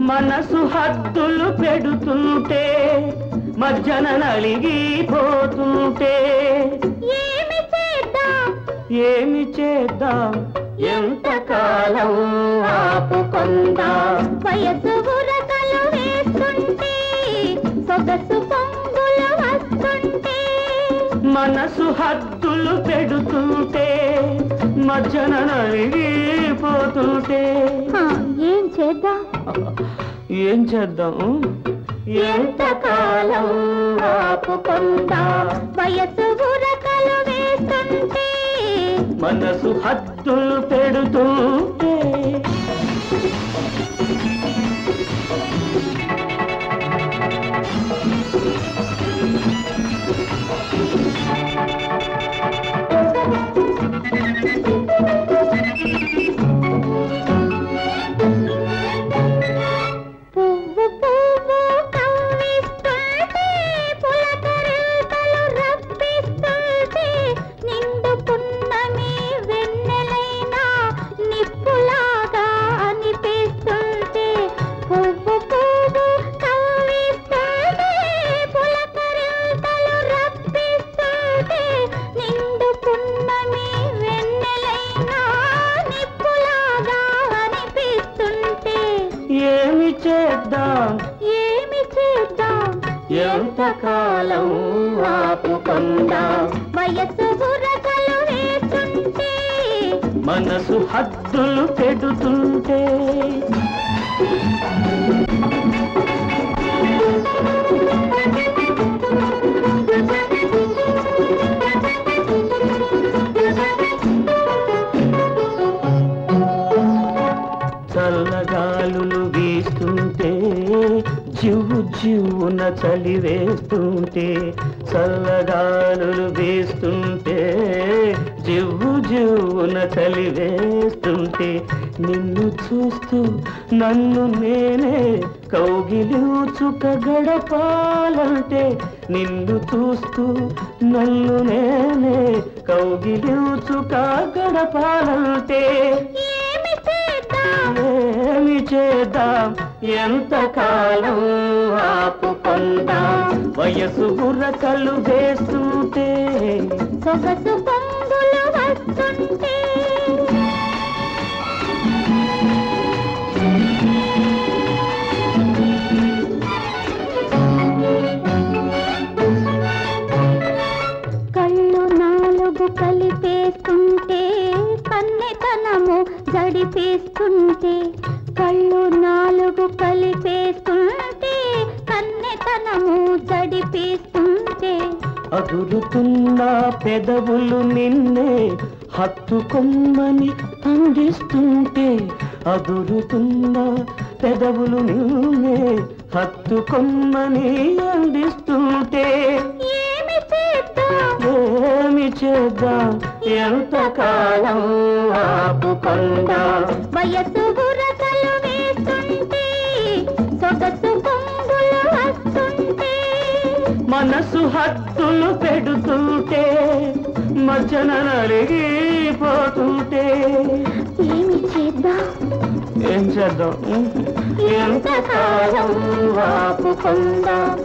మనసు హద్దులు పెడుతుంటే మజ్జన నలిగిపోతుంటే ఏమి చేద్దాం? ఏమి చేద్దాం? ఎంతకాలం ఆపుకుందాం? వయసు సొగసు పొంగులు వస్తుంటే మనసు హద్దులు పెడుతుంటే మజ్జన నలిగిపోతుంటే హా, ఏం చేద్దాం? ఏం చేద్దాం? ఎంతకాలం ఆపుకుందాం? వయసు బురకలు వేస్తుంటే మనసు హద్దులు పెడుతుంటే. ఎంతకాలం ఆపుకుందాం. వయసు బురకలు వేస్తుంటే మనసు హద్దులు పెడుతుంటే జివ్వు జివ్వున చలి వేస్తుంటే చల్లగాలులు వీస్తుంటే జివ్వు జివ్వున చలి వేస్తుంటే నిన్ను చూస్తూ నన్ను నేనే కౌగిలించుక గడపాలంటే నిన్ను చూస్తూ నన్ను నేనే కౌగిలించుక గడపాలంటే ఏమి చేద్దాం? ఏమి చేద్దాం? ఎంతకాలం ఆపుకుందాం వయసు బుర్రకలు వేస్తుంటే సొగసు పొంగులు వస్తుంటే. కలిపేస్తుంటే కన్నెతనము జడిపేస్తుంటే కళ్ళు నాలుగు కలిపేస్తుంటే కన్నెతనము జడిపేస్తుంటే. అదురుతున్న పెదవులు నిన్నే హత్తుకొమ్మని అందిస్తుంటే అదురుతున్న పెదవులు నిన్నే హత్తుకొమ్మని అందిస్తుంటే. ఏమి చేద్దాం? ఎంతకాలం ఆపుకుందాం? వయసు మనసు హద్దులు పెడుతుంటే మజ్జన నలిగిపోతుంటే. ఏమి చేద్దాం? ఏం చేద్దాం? ఎంతకాలం ఆపుకుందాం?